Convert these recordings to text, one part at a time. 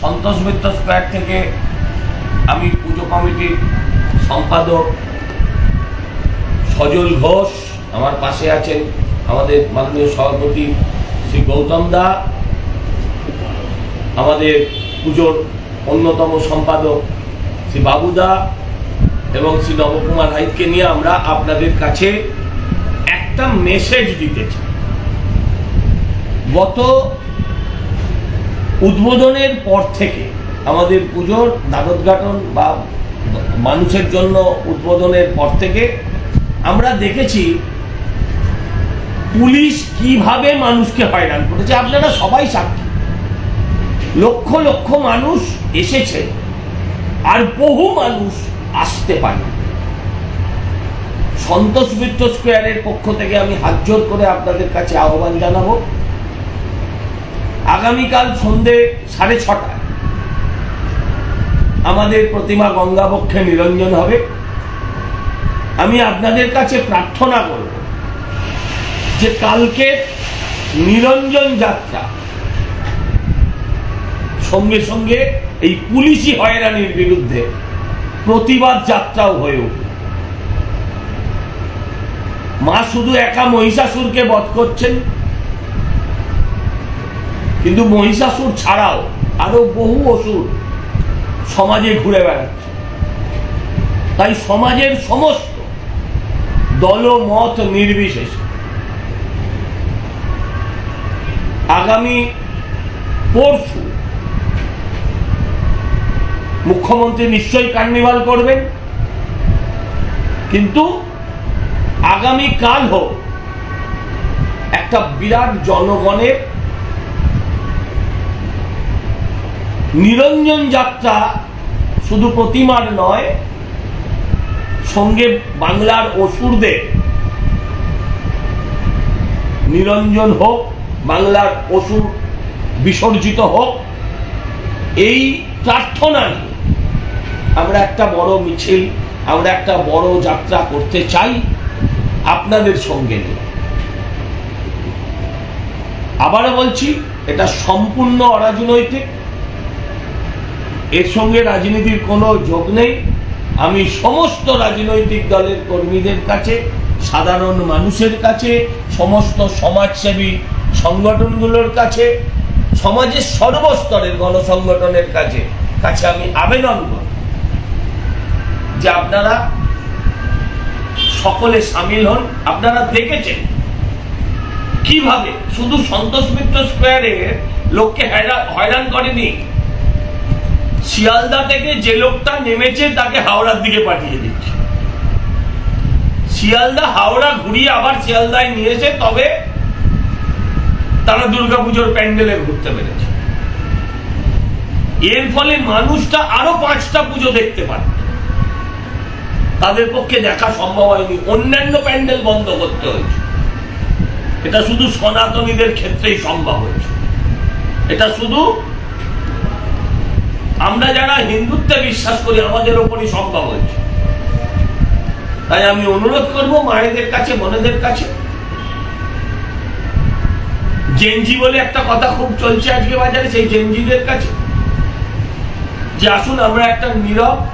Santosh Mitra square থেকে আমি পুজো কমিটির সম্পাদক সজল ঘোষ আমার পাশে আছেন আমাদের মাননীয় সভাপতি শ্রী গৌতম দা, আমাদের পুজোর অন্যতম সম্পাদক শ্রী বাবুদা এবং শ্রী নবকুমার হাইতকে নিয়ে আমরা আপনাদের কাছে একটা মেসেজ দিতে চাই। গত উদ্বোধনের পর থেকে আমাদের পুজোর দ্বারোদ্ঘাটন বা মানুষের জন্য উদ্বোধনের পর থেকে আমরা দেখেছি পুলিশ কীভাবে মানুষকে হয়রান করেছে। আপনারা সবাই সাক্ষী। লক্ষ লক্ষ মানুষ এসেছে আর বহু মানুষ আসতে পারে। সন্তোষ মিত্র স্কোয়ারের পক্ষ থেকে আমি হাত জোর করে আপনাদের কাছে আহ্বান জানাব। আগামীকাল সন্ধে সাড়ে ছটায় আমাদের প্রতিমা গঙ্গাবক্ষে নিরঞ্জন হবে। আমি আপনাদের কাছে প্রার্থনা করব যে কালকে নিরঞ্জন যাত্রা সঙ্গে সঙ্গে এই পুলিশি হয়রানির বিরুদ্ধে প্রতিবাদ যাত্রাও হয়ে উঠবে। মা শুধু একা মহিষাসুরকে বধ করছেন কিন্তু মহিষাসুর ছাড়াও আরও বহু অসুর সমাজে ঘুরে বেড়াচ্ছে। তাই সমাজের সমস্ত দলমত নির্বিশেষে আগামী পরশু মুখ্যমন্ত্রী নিশ্চয়ই কার্নিভাল করবেন। কিন্তু আগামী কাল হোক একটা বিরাট জনগণের নিরঞ্জন যাত্রা শুধু প্রতিমার নয়, সঙ্গে বাংলার অসুরদের। নিরঞ্জন হোক, বাংলার অসুর বিসর্জিত হোক, এই প্রার্থনা আমরা একটা বড় মিছিল, আমরা একটা বড় যাত্রা করতে চাই আপনাদের সঙ্গে নিয়ে। আবারও বলছি, এটা সম্পূর্ণ অরাজনৈতিক। এর সঙ্গে রাজনীতির কোনো যোগ নেই। আমি সমস্ত রাজনৈতিক দলের কর্মীদের কাছে, সাধারণ মানুষের কাছে, সমস্ত সমাজসেবী সংগঠনগুলোর কাছে, সমাজের সর্বস্তরের গণসংগঠনের কাছে কাছে আমি আবেদন করি যে আপনারা সকলে সামিল হন। আপনারা দেখেছেন কীভাবে শুধু সন্তোষ মিত্র স্কোয়ারে লোককে হয়রান করেনি শিয়ালদা থেকে যে লোকটা নেমেছে তাকে হাওড়ার দিকে পাঠিয়ে দিচ্ছে। শিয়ালদা, হাওড়া ঘুরিয়ে আবার শিয়ালদায় নিয়েছে তবে তারা দুর্গাপুজোর প্যান্ডেলে ঘুরতে পেরেছে। এর ফলে মানুষটা আরও পাঁচটা পুজো দেখতে পারে তাদের পক্ষে দেখা সম্ভব হয়নি। অন্যান্য প্যান্ডেল বন্ধ করতে হয়েছে। এটা শুধু সনাতনীদের ক্ষেত্রেই সম্ভব হয়েছে। এটা শুধু আমরা যারা হিন্দুত্বে বিশ্বাস করি, আমাদের ওপরই সম্ভব হয়েছে। তাই আমি অনুরোধ করব মায়েদের কাছে, বোনেদের কাছে। জেনজি বলে একটা কথা খুব চলছে আজকে বাজারে, সেই জেনজিদের কাছে। যে আসুন, আমরা একটা নীরব,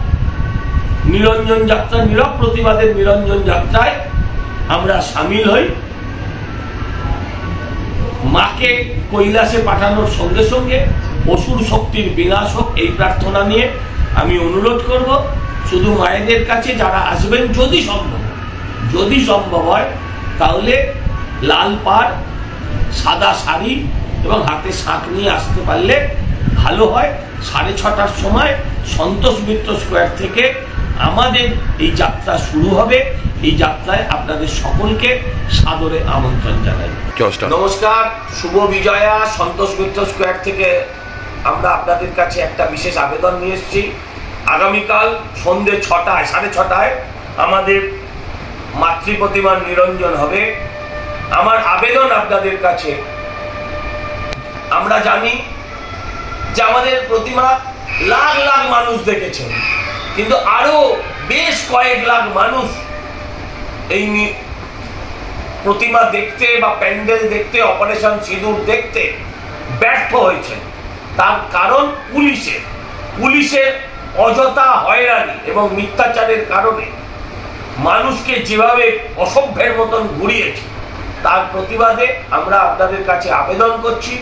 নিরঞ্জন যাত্রা, নীরব প্রতিবাদের নিরঞ্জন যাত্রায় আমরা সামিল হই। মাকে কৈলাসে পাঠানোর সঙ্গে সঙ্গে অসুর শক্তির বিনাশ হোক এই প্রার্থনা নিয়ে আমি অনুরোধ করব, শুধু মায়েদের কাছে যারা আসবেন যদি সম্ভব যদি সম্ভব হয়, তাহলে লাল পাড়, সাদা শাড়ি এবং হাতে শাঁখ নিয়ে আসতে পারলে ভালো হয়। সাড়ে ছটার সময় সন্তোষ মিত্র স্কোয়ার থেকে আমাদের এই যাত্রা শুরু হবে। এই যাত্রায় আপনাদের সকলকে সাদরে আমন্ত্রণ জানাই। নমস্কার শুভ বিজয়া সন্তোষ মিত্র স্কোয়ার থেকে আমরা আপনাদের কাছে একটা বিশেষ আবেদন নিয়ে এসেছি। আগামীকাল সন্ধে ছটায় সাড়ে ছটায় আমাদের মাতৃ প্রতিমার নিরঞ্জন হবে। আমার আবেদন আপনাদের কাছে। আমরা জানি যে আমাদের প্রতিমা লাখ লাখ মানুষ দেখেছেন। কিন্তু আরও বেশ কয়েক লাখ মানুষ এই প্রতিমা দেখতে বা প্যান্ডেল দেখতে, অপারেশন সিঁদুর দেখতে ব্যর্থ হয়েছেন। তার কারণ পুলিশের। পুলিশের অযথা হয়রানি এবং মিথ্যাচারের কারণে মানুষকে যেভাবে অসভ্যের মতন ঘুরিয়েছে, তার প্রতিবাদে আমরা আপনাদের কাছে আবেদন করছি।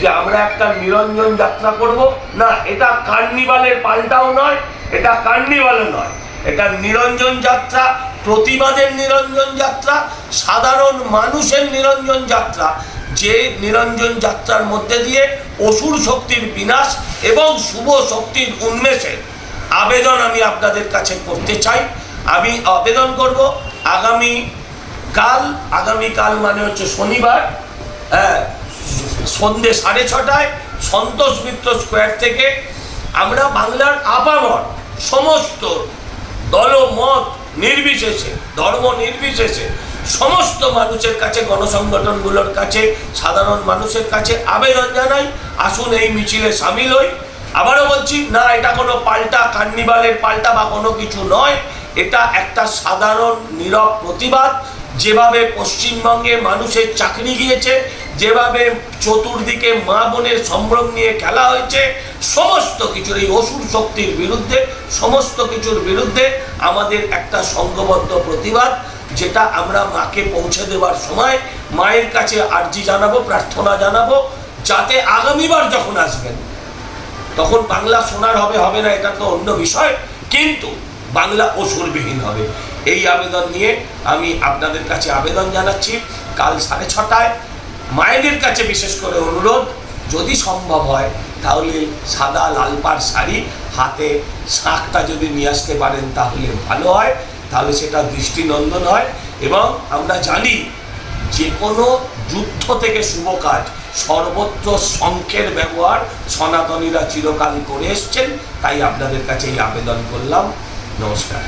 যে আমরা একটা নিরঞ্জন যাত্রা করব। না, এটা কার্নিভালের পাল্টাও নয়, এটা কার্নিভালও নয়। এটা নিরঞ্জন যাত্রা, প্রতিবাদের নিরঞ্জন যাত্রা, সাধারণ মানুষের নিরঞ্জন যাত্রা। যে নিরঞ্জন যাত্রার মধ্যে দিয়ে অসুর শক্তির বিনাশ এবং শুভ শক্তির উন্মেষের আবেদন আমি আপনাদের কাছে করতে চাই। আমি আবেদন করব আগামী কাল, আগামীকাল মানে হচ্ছে শনিবার হ্যাঁ সন্ধে সাড়ে ছটায় সন্তোষ মিত্র স্কোয়ার থেকে আমরা বাংলার আপামর সমস্ত দলমত নির্বিশেষে, ধর্ম নির্বিশেষে সমস্ত মানুষের কাছে, গণসংগঠনগুলোর কাছে, সাধারণ মানুষের কাছে আবেদন জানাই, আসুন এই মিছিলে সামিল হই। আবারও বলছি, না, এটা কোনো পাল্টা কার্নিভালের, পাল্টা বা কোনো কিছু নয়। এটা একটা সাধারণ, নীরব প্রতিবাদ। যেভাবে পশ্চিমবঙ্গে মানুষের চাকরি গিয়েছে যেভাবে চতুর্দিকে মা বোনের সম্ভ্রম নিয়ে খেলা হয়েছে, সমস্ত কিছুর এই অসুর শক্তির বিরুদ্ধে, সমস্ত কিছুর বিরুদ্ধে আমাদের একটা সংঘবদ্ধ প্রতিবাদ, যেটা আমরা মাকে পৌঁছে দেওয়ার সময় মায়ের কাছে আর্জি জানাব, প্রার্থনা জানাব, যাতে আগামীবার যখন আসবেন, তখন বাংলা শোনার হবে হবে না, এটা তো অন্য বিষয়, কিন্তু বাংলা অসুরবিহীন হবে। এই আবেদন নিয়ে আমি আপনাদের কাছে আবেদন জানাচ্ছি, কাল সাড়ে ছটায় মায়েদের কাছে বিশেষ করে অনুরোধ, যদি সম্ভব হয়, তাহলে সাদা লাল পাড় শাড়ি হাতে শাঁখটা যদি নিয়ে আসতে পারেন তাহলে ভালো হয়। তাহলে সেটা দৃষ্টিনন্দন হয় এবং আমরা জানি যে কোনো যুদ্ধ থেকে শুভ কাজ, সর্বত্র শঙ্খের ব্যবহার সনাতনীরা চিরকাল করে এসছেন, তাই আপনাদের কাছে এই আবেদন করলাম। নমস্কার।